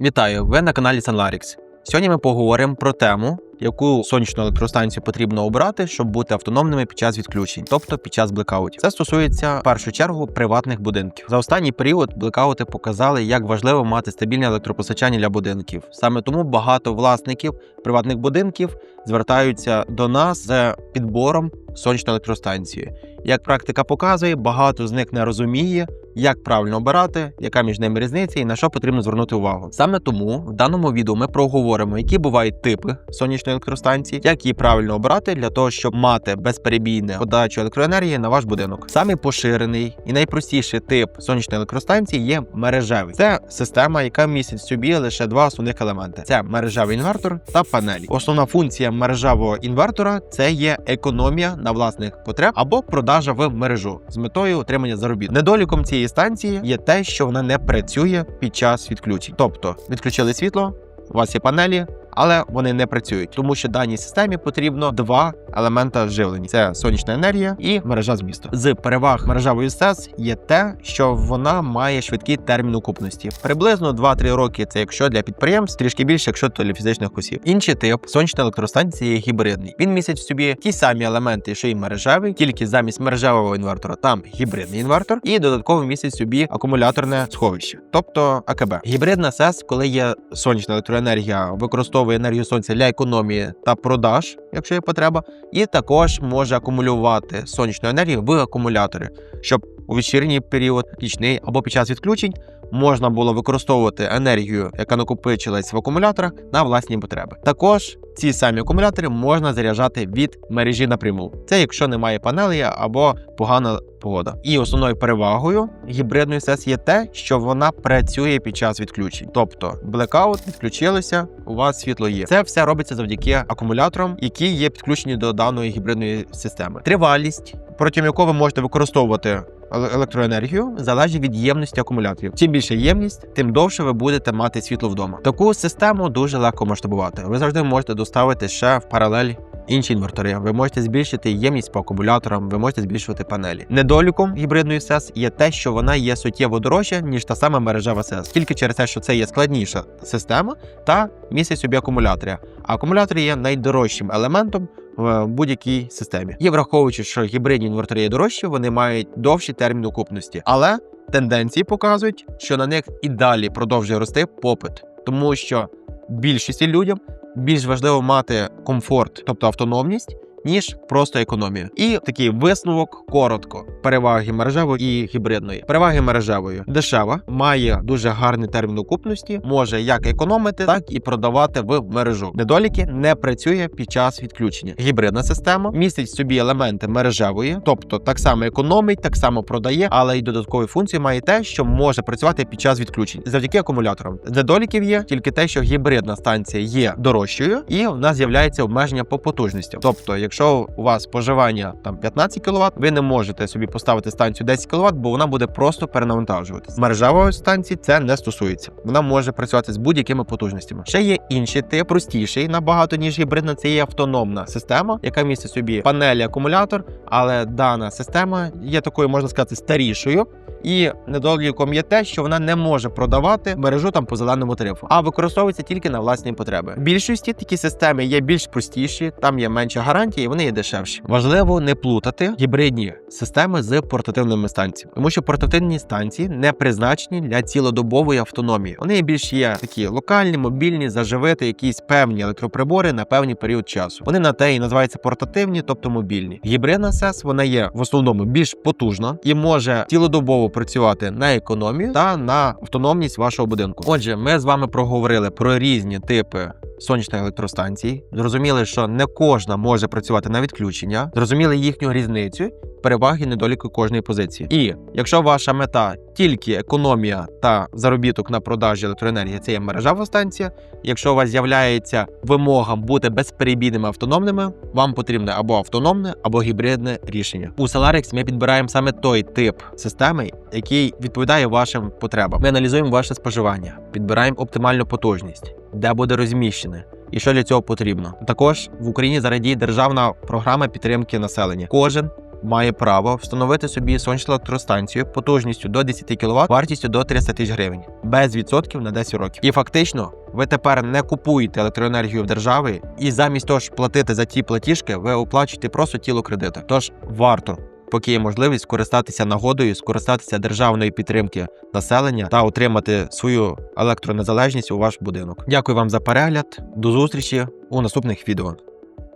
Вітаю! Ви на каналі Sunlarix. Сьогодні ми поговоримо про тему, яку сонячну електростанцію потрібно обрати, щоб бути автономними під час відключень, тобто під час блекаутів. Це стосується в першу чергу приватних будинків. За останній період блекаути показали, як важливо мати стабільне електропостачання для будинків. Саме тому багато власників приватних будинків звертаються до нас з підбором сонячної електростанції. Як практика показує, багато з них не розуміє, як правильно обирати, яка між ними різниця і на що потрібно звернути увагу. Саме тому в даному відео ми проговоримо, які бувають типи сонячної електростанції, як її правильно обирати для того, щоб мати безперебійну подачу електроенергії на ваш будинок. Самий поширений і найпростіший тип сонячної електростанції є мережевий. Це система, яка містить в собі лише два основних елементи: це мережевий інвертор та панелі. Основна функція мережевого інвертора це є економія на власних потреб або продажа в мережу з метою отримання заробітку. Недоліком цієї станції є те, що вона не працює під час відключень. Тобто відключили світло, у вас є панелі. Але вони не працюють, тому що даній системі потрібно два елемента живлення: це сонячна енергія і мережа змісту. З переваг мережевої СЕС є те, що вона має швидкий термін окупності. Приблизно 2-3 роки. Це якщо для підприємств, трішки більше, якщо то для фізичних осіб. Інший тип сонячної електростанції є гібридний. Він містить в собі ті самі елементи, що й мережевий, тільки замість мережевого інвертора там гібридний інвертор, і додатково містить в собі акумуляторне сховище, тобто АКБ. Гібридна СЕС, коли є сонячна електроенергія, використовує енергію сонця для економії та продаж, якщо є потреба, і також може акумулювати сонячну енергію в акумулятори, щоб у вечірній період, нічний або під час відключень можна було використовувати енергію, яка накопичилась в акумуляторах, на власні потреби. Також ці самі акумулятори можна заряджати від мережі напряму. Це якщо немає панелі або погана погода. І основною перевагою гібридної СЕС є те, що вона працює під час відключень. Тобто блекаут відключилися, у вас світло є. Це все робиться завдяки акумуляторам, які є підключені до даної гібридної системи. Тривалість, протягом якої ви можете використовувати електроенергію, залежить від ємності акумуляторів. Чим більше ємність, тим довше ви будете мати світло вдома. Таку систему дуже легко масштабувати. Ви завжди можете доставити ще в паралель інші інвертори. Ви можете збільшити ємність по акумуляторам, ви можете збільшувати панелі. Недоліком гібридної СЕС є те, що вона є суттєво дорожча, ніж та сама мережева СЕС. Тільки через те, що це є складніша система та містить собі акумулятори. А акумулятори є найдорожчим елементом в будь-якій системі. І враховуючи, що гібридні інвертори є дорожчі, вони мають довший термін окупності. Але тенденції показують, що на них і далі продовжує рости попит, тому що більшості людям більш важливо мати комфорт, тобто автономність. Ніж просто економію. І такий висновок коротко: переваги мережевої і гібридної. Переваги мережевої дешева, має дуже гарний термін окупності, може як економити, так і продавати в мережу. Недоліки не працює під час відключення. Гібридна система містить собі елементи мережевої, тобто так само економить, так само продає, але й додаткові функції має те, що може працювати під час відключень завдяки акумуляторам. Недоліків є тільки те, що гібридна станція є дорожчою, і в нас з'являється обмеження по потужності. Тобто, якщо у вас споживання там 15 кВт, ви не можете собі поставити станцію 10 кВт, бо вона буде просто перенавантажуватися. Мережевої станції це не стосується. Вона може працювати з будь-якими потужностями. Ще є інший тип, простіший набагато ніж гібридна. Це є автономна система, яка містить собі панелі, акумулятор, але дана система є такою, можна сказати, старішою. І недоліком є те, що вона не може продавати мережу там по зеленому тарифу, а використовується тільки на власні потреби. В більшості такі системи є більш простіші, там є менше гарантії, вони є дешевші. Важливо не плутати гібридні системи з портативними станціями, тому що портативні станції не призначені для цілодобової автономії. Вони більш є такі локальні, мобільні, заживити якісь певні електроприбори на певний період часу. Вони на те і називаються портативні, тобто мобільні. Гібридна СЕС вона є в основному більш потужна і може цілодобово працювати на економію та на автономність вашого будинку. Отже, ми з вами проговорили про різні типи. Сонячних електростанцій зрозуміли, що не кожна може працювати на відключення, зрозуміли їхню різницю, переваги, недоліки кожної позиції. І якщо ваша мета тільки економія та заробіток на продажі електроенергії, це є мережева станція. Якщо у вас з'являється вимога бути безперебійними автономними, вам потрібне або автономне, або гібридне рішення. У Solarix ми підбираємо саме той тип системи, який відповідає вашим потребам. Ми аналізуємо ваше споживання, підбираємо оптимальну потужність, де буде розміщене. І що для цього потрібно? Також в Україні зараз діє державна програма підтримки населення. Кожен має право встановити собі сонячну електростанцію потужністю до 10 кВт, вартістю до 300 тисяч гривень, без відсотків на 10 років. І фактично, ви тепер не купуєте електроенергію в держави, і замість того, щоб платити за ті платіжки, ви оплачуєте просто тіло кредиту. Тож варто. Поки є можливість скористатися нагодою, скористатися державної підтримки населення та отримати свою електронезалежність у ваш будинок. Дякую вам за перегляд. До зустрічі у наступних відео.